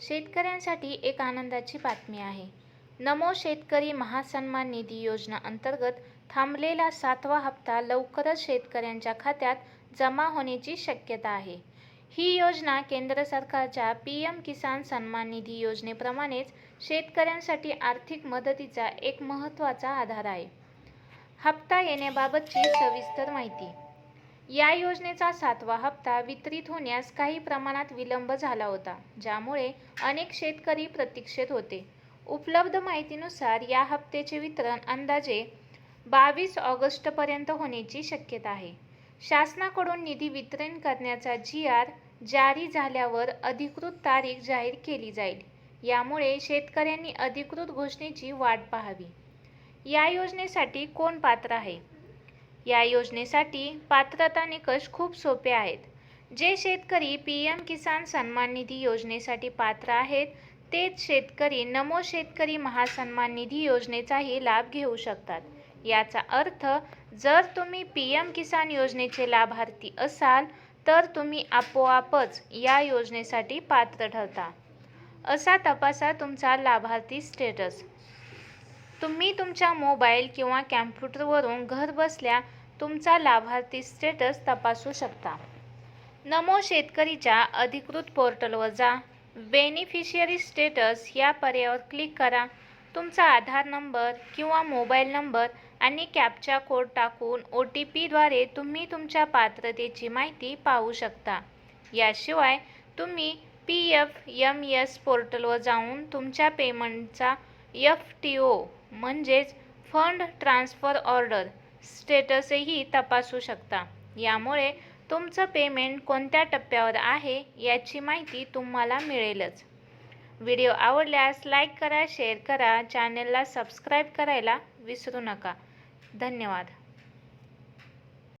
शेतकऱ्यांसाठी एक आनंदाची बातमी आहे. नमो शेतकरी महासन्मान निधी योजना अंतर्गत थांबलेला सातवा हप्ता लवकरच शेतकऱ्यांच्या खात्यात जमा होण्याची शक्यता आहे. ही योजना केंद्र सरकारच्या पी एम किसान सन्मान निधी योजनेप्रमाणेच शेतकऱ्यांसाठी आर्थिक मदतीचा एक महत्त्वाचा आधार आहे. हप्ता येण्याबाबतची सविस्तर माहिती या योजनेचा सातवा हप्ता वितरित होण्यास काही प्रमाणात विलंब झाला होता ज्यामुळे अनेक शेतकरी प्रतीक्षेत होते. उपलब्ध माहितीनुसार या हप्त्याचे वितरण अंदाजे बावीस ऑगस्टपर्यंत होण्याची शक्यता आहे. शासनाकडून निधी वितरण करण्याचा जी आर जारी झाल्यावर अधिकृत तारीख जाहीर केली जाईल यामुळे शेतकऱ्यांनी अधिकृत घोषणेची वाट पाहावी. या योजनेसाठी कोण पात्र आहे? या योजनेसाठी पात्रता निकष खूप सोपे आहेत. जे शेतकरी पी एम किसान सन्मान निधी योजनेसाठी पात्र आहेत तेच शेतकरी नमो शेतकरी महासन्मान निधी योजनेचाही लाभ घेऊ शकतात. याचा अर्थ जर तुम्ही पी एम किसान योजनेचे लाभार्थी असाल तर तुम्ही आपोआपच या योजनेसाठी पात्र ठरता. असा तपासा तुमचा लाभार्थी स्टेटस. तुम्ही तुमच्या मोबाईल किंवा कॅम्प्युटरवरून घर बसल्या तुमचा लाभार्थी स्टेटस तपासू शकता. नमो शेतकरीच्या अधिकृत पोर्टलवर जा. बेनिफिशियरी स्टेटस या पर्यायावर क्लिक करा. तुमचा आधार नंबर किंवा मोबाईल नंबर आणि कॅपचा कोड टाकून ओ टी पीद्वारे तुम्ही तुमच्या पात्रतेची माहिती पाहू शकता. याशिवाय तुम्ही पी एफ यम एस पोर्टलवर जाऊन तुमच्या पेमेंटचा एफ टी ओ म्हणजेच फंड ट्रान्स्फर ऑर्डर स्टेटसही तपासू शकता. यामुळे तुमचं पेमेंट कोणत्या टप्प्यावर आहे याची माहिती तुम्हाला मिळेलच. व्हिडिओ आवडल्यास लाईक करा शेअर करा चॅनलला सबस्क्राईब करायला विसरू नका. धन्यवाद.